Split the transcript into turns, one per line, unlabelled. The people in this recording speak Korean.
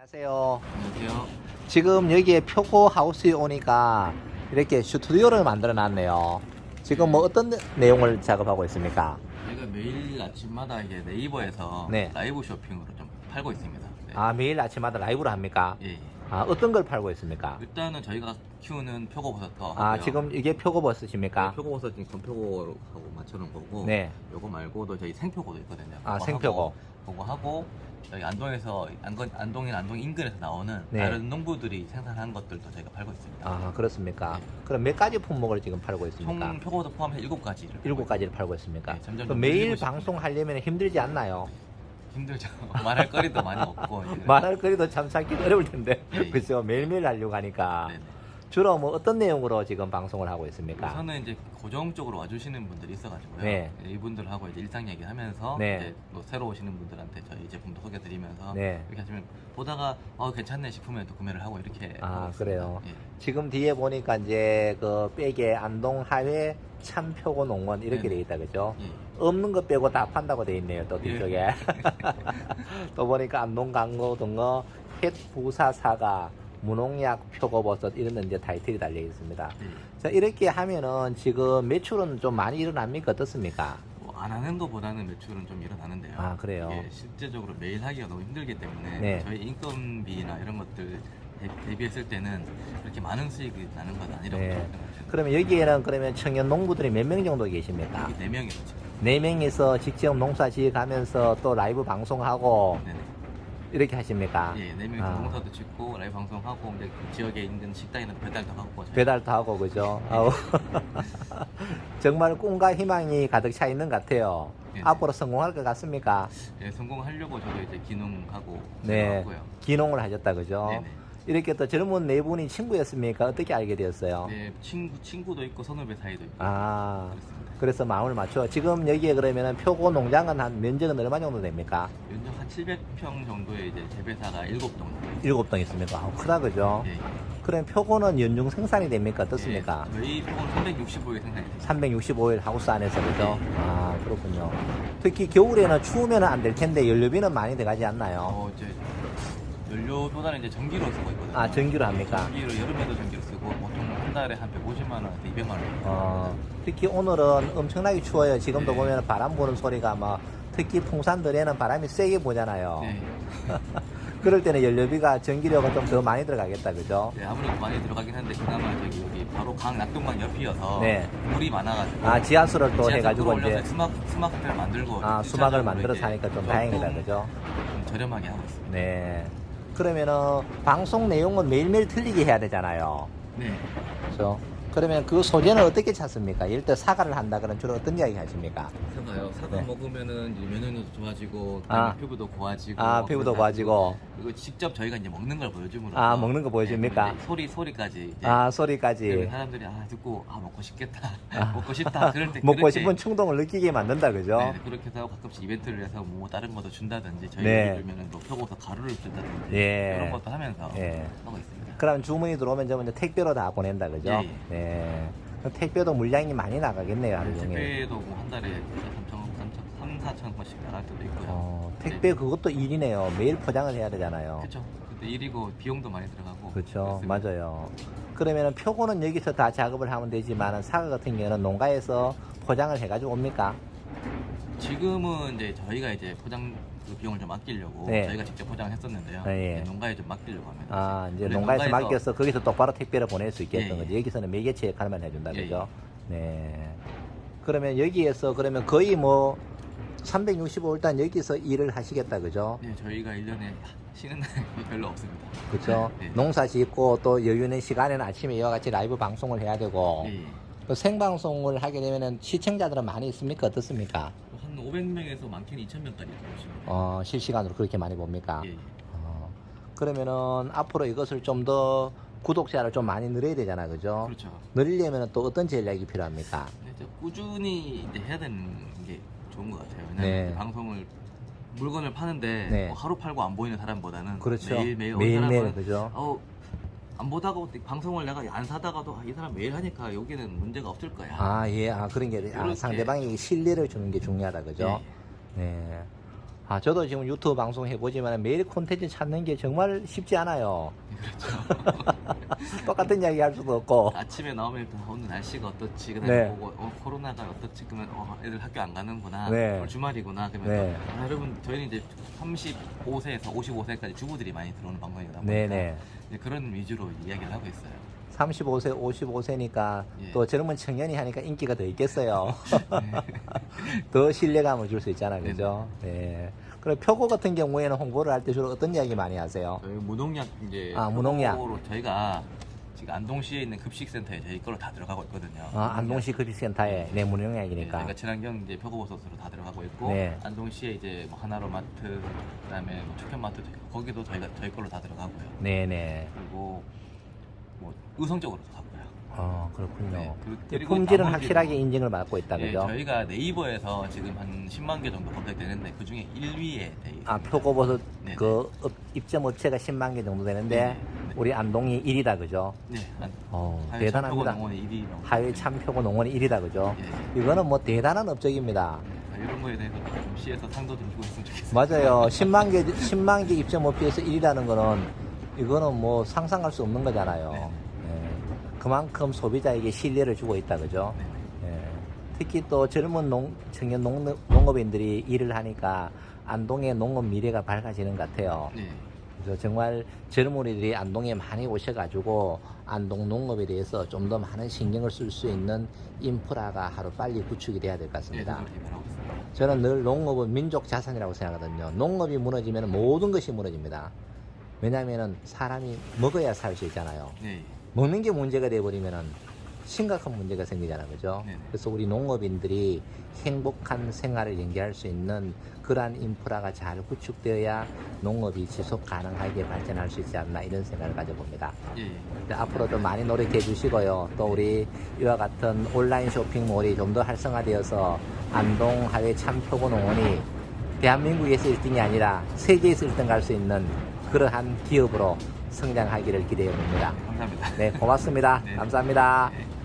안녕하세요.
안녕하세요.
지금 여기에 표고 하우스에 오니까 이렇게 스튜디오를 만들어 놨네요. 지금 뭐 어떤 내- 내용을 작업하고 있습니까?
저희가 매일 아침마다 이제 네이버에서
네.
라이브 쇼핑으로 좀 팔고 있습니다. 네.
아, 매일 아침마다 라이브로 합니까?
예, 예.
아, 어떤 걸 팔고 있습니까?
일단은 저희가 키우는 표고버섯도 하고요.
아, 지금 이게 표고버섯입니까?
네, 표고버섯 지금 건표고하고 맞춰놓은 거고.
네.
요거 말고도 저희 생표고도 있거든요.
아,
그거
생표고.
하고, 그거 하고 저희 안동에서 안건 안동인 안동 인근에서 나오는
네.
다른 농부들이 생산한 것들도 저희가 팔고 있습니다.
아, 그렇습니까?
네.
그럼 몇 가지 품목을 지금 팔고 있습니까?
총 표고도 포함해서 일곱 가지를
일곱 가지를 팔고 있습니까?
네, 점점
그럼
더
매일
늘리고 싶은데.
방송 하려면 힘들지 않나요?
힘들죠. 말할 거리도 많이 없고. 이제.
말할 거리도 참 찾기 어려울 텐데.
네.
그렇죠. 매일매일 하려고 하니까.
네 네.
주로 뭐 어떤 내용으로 지금 방송을 하고 있습니까?
우선은 이제 고정적으로 와주시는 분들이 있어가지고요.
네.
이분들하고 이제 일상 얘기하면서
네.
이제 또 새로 오시는 분들한테 저희 제품도 소개드리면서
네.
이렇게 하시면 보다가 어 괜찮네 싶으면 또 구매를 하고 이렇게
아,
하고.
그래요?
예.
지금 뒤에 보니까 이제 그 백에 안동 하회 참표고 농원 이렇게
네네.
돼 있다 그죠?
예.
없는 것 빼고 다 판다고 돼 있네요 또
예.
뒤쪽에 또 보니까 안동 강고 등어 햇 부사 사과 무농약 표고버섯 이런 데 이제 타이틀이 달려 있습니다.
예.
자 이렇게 하면은 지금 매출은 좀 많이 일어납니까 어떻습니까?
뭐안 하는 것보다는 매출은 좀 일어나는데요.
아, 그래요?
이게 실제적으로 매일 하기가 너무 힘들기 때문에
네.
저희 인건비나 이런 것들 대- 대비했을 때는 그렇게 많은 수익이 나는 건 아니라고
네.
생각합니다.
그러면 여기에는 그러면 청년 농부들이 몇 명 정도 계십니까?
네 지금.
네 명이서 직접 농사 지어가면서 또 라이브 방송하고
네네.
이렇게 하십니까?
예, 네 명이서
아.
농사도 짓고 라이브 방송하고 이제 그 지역에 있는 식당이나 배달도 하고 저희
배달도 하고 그죠? 아우. 정말 꿈과 희망이 가득 차 있는 것 같아요.
네.
앞으로 성공할 것 같습니까?
예, 성공하려고 저도 이제 기농하고
네.
하고요.
기농을 하셨다 그죠?
네네.
이렇게 또 젊은 네 분이 친구였습니까? 어떻게 알게 되었어요?
네, 친구 친구도 있고 선후배 사이도 있고
아,
그렇습니다.
그래서 마음을 맞춰. 지금 여기에 그러면은 표고 농장은 한 면적은 얼마 정도 됩니까?
연적 한 700평 정도의 이제 재배사가 7동 정도 있어요.
일곱 동 있습니까? 아, 크다 그죠?
예.
그럼 표고는 연중 생산이 됩니까? 어떻습니까?
예, 저희 폭은 365일 생산이 됩니다.
365일 하우스 안에서 그죠?
네.
아 그렇군요. 특히 겨울에는 추우면 안 될 텐데 연료비는 많이 들어가지 않나요?
어, 이제 연료보다는 이제 전기로 쓰고 있거든요.
아 전기로 합니까?
전기로 여름에도 전기로 쓰고 보통 한 달에 한 150만 원에서 200만 원.
어 특히 오늘은 엄청나게 추워요. 지금도
네.
보면 바람 부는 소리가 막 특히 풍산들에는 바람이 세게 보잖아요.
네.
그럴 때는 연료비가 전기료가 좀 더 많이 들어가겠다 그죠?
네, 아무래도 많이 들어가긴 한데 그나마 저기 여기 바로 강 낙동강 옆이어서
네.
물이 많아가지고
아 지하수를 또
지하철
해가지고
끌어올려서
이제
수막 수막을 만들고
아
이제
수막을 만들어서 하니까 좀
조금
다행이다 그죠?
좀 저렴하게 하고 있습니다.
네. 그러면은 방송 내용은 매일매일 틀리게 해야 되잖아요.
네.
그렇죠? 그러면 그 소재는 어떻게 찾습니까? 예를 들어 사과를 한다 그러면 주로 어떤 이야기 하십니까?
사과요. 사과
네.
먹으면은 이제 면역력도 좋아지고
아.
피부도 고와지고
아, 피부도 고와지고.
그리고 직접 저희가 이제 먹는 걸 보여줌으로
아, 먹는 거 보여줍니까?
네, 소리 소리까지
아 소리까지
사람들이 아 듣고 아 먹고 싶겠다
아.
먹고 싶다 그럴 때
먹고 싶은 충동을 느끼게 만든다 그죠?
네, 그렇게 해서 가끔씩 이벤트를 해서 뭐 다른 것도 준다든지 저희
네.
네. 들면은 또 펴고서 가루를 준다든지
예.
이런 것도 하면서
예.
하고 있습니다.
그럼 주문이 들어오면 저 이제 택배로 다 보낸다 그죠?
예, 예.
네. 그럼 택배도 물량이 많이 나가겠네요 하루 종일.
택배도 뭐 한 달에 3천, 3, 4천 건씩 나갈 때도 있고요.
어, 택배 그것도 일이네요. 매일 포장을 해야 되잖아요.
그렇죠. 근데 일이고 비용도 많이 들어가고.
그렇죠.
그렇습니다.
맞아요. 그러면은 표고는 여기서 다 작업을 하면 되지만 사과 같은 경우는 농가에서 포장을 해가지고 옵니까?
지금은 이제 저희가 이제 포장 그 비용을 좀 아끼려고
네.
저희가 직접 포장을 했었는데요.
네, 예.
이제 농가에 좀 맡기려고 합니다.
아, 이제 농가에서 맡겨서 거기서 똑바로 택배를 보낼 수 있게끔
예, 예.
거지. 여기서는 매개체 역할만 해준다
예,
그죠? 네. 그러면 여기에서 그러면 거의 뭐 365일단 여기서 일을 하시겠다 그죠?
네, 저희가 1년에 쉬는 날이 별로 없습니다.
그죠?
네.
농사 짓고 또 여유 있는 시간에는 아침에 이와 같이 라이브 방송을 해야 되고
예, 예.
또 생방송을 하게 되면은 시청자들은 많이 있습니까? 어떻습니까?
한 500명에서 많게는 2,000명까지 들어오십니다.
어, 실시간으로 그렇게 많이 봅니까?
예, 예.
어, 그러면은 앞으로 이것을 좀 더 구독자를 좀 많이 늘려야 되잖아, 그죠?
그렇죠.
늘리려면 또 어떤 전략이 필요합니까?
이제 꾸준히 이제 해야 되는 게 좋은 것 같아요. 왜냐면
네.
이제 방송을 물건을 파는데
네.
뭐 하루 팔고 안 보이는 사람보다는
그렇죠.
매일 매일
매일매일, 그죠?
어, 안 보다가 방송을 내가 안 사다가도 아, 이 사람 매일 하니까 여기는 문제가 없을 거야.
아, 예, 아, 그런 게, 아. 상대방이 신뢰를 주는 게 중요하다, 그죠?
예.
네. 아, 저도 지금 유튜브 방송 해보지만 매일 콘텐츠 찾는 게 정말 쉽지 않아요.
그렇죠.
똑같은 이야기 할 수도 없고.
아침에 나오면 일단 오늘 날씨가 어떻지 그다음에
네.
보고 어, 코로나가 어떻지 그러면 어, 애들 학교 안 가는구나
네.
오늘 주말이구나 그러면
네.
또, 아, 여러분 저희는 이제 35세에서 55세까지 주부들이 많이 들어오는 방송이다 보니까
네 네.
이제 그런 위주로 이야기를 하고 있어요
35세, 55세니까
예.
또 젊은 청년이 하니까 인기가 더 있겠어요. 더 신뢰감을 줄 수 있잖아요. 그죠? 네. 그리고 표고 같은 경우에는 홍보를 할 때 주로 어떤 이야기 많이 하세요?
저희 무농약 이제
아, 무농약.
저희가 지금 안동시에 있는 급식센터에 저희 걸로 다 들어가고 있거든요
아, 안동시 급식센터에 내
네,
무농약이니까.
저희가 친환경 이제 표고버섯으로 다 들어가고 있고
네.
안동시에 이제 뭐 하나로마트 그다음에 뭐 초편마트 거기도 저희가 저희 걸로 다 들어가고요
네네.
그리고 뭐 의성적으로 가고요.
어, 그렇군요.
네, 그- 그리고
품질은 확실하게 인증을 받고 있다.
예,
그죠?
저희가 네이버에서 지금 한 10만 개 정도 검색되는데 그 중에 1위에 돼 있어요.
아, 표고버섯. 그 업- 입점 업체가 10만 개 정도 되는데
네네.
우리 안동이 1위다. 그죠?
네, 한
어,
하회
대단합니다.
농원이 1위. 정도.
하회 참표고 농원이 1위다. 그죠?
예.
이거는 뭐 대단한 업적입니다.
아, 이런 거에 대해서 좀 시에서 상도 좀 주고 있으면 좋겠어요.
맞아요. 10만 개, 10만 개 입점 업체에서 1위라는 거는 이거는 뭐 상상할 수 없는 거잖아요.
네.
예. 그만큼 소비자에게 신뢰를 주고 있다. 그죠?
네.
예. 특히 또 젊은 농, 청년 농, 농업인들이 일을 하니까 안동의 농업 미래가 밝아지는 것 같아요.
네.
그래서 정말 젊은이들이 안동에 많이 오셔가지고 안동 농업에 대해서 좀 더 많은 신경을 쓸 수 있는 인프라가 하루 빨리 구축이 돼야 될것
네, 같습니다.
저는 늘 농업은 민족 자산이라고 생각하거든요. 농업이 무너지면 모든 것이 무너집니다. 왜냐하면 사람이 먹어야 살 수 있잖아요.
네.
먹는 게 문제가 돼버리면 심각한 문제가 생기잖아요. 그죠?
네네.
그래서 우리 농업인들이 행복한 생활을 연계할 수 있는 그러한 인프라가 잘 구축되어야 농업이 지속 가능하게 발전할 수 있지 않나 이런 생각을 가져봅니다.
예. 예.
네, 앞으로도 많이 노력해 주시고요. 또 우리 이와 같은 온라인 쇼핑몰이 좀 더 활성화되어서 안동 하회 참표고 농원이 대한민국에서 1등이 아니라 세계에서 1등 갈 수 있는 그러한 기업으로 성장하기를 기대해 봅니다.
감사합니다.
네, 고맙습니다.
네.
감사합니다.
네.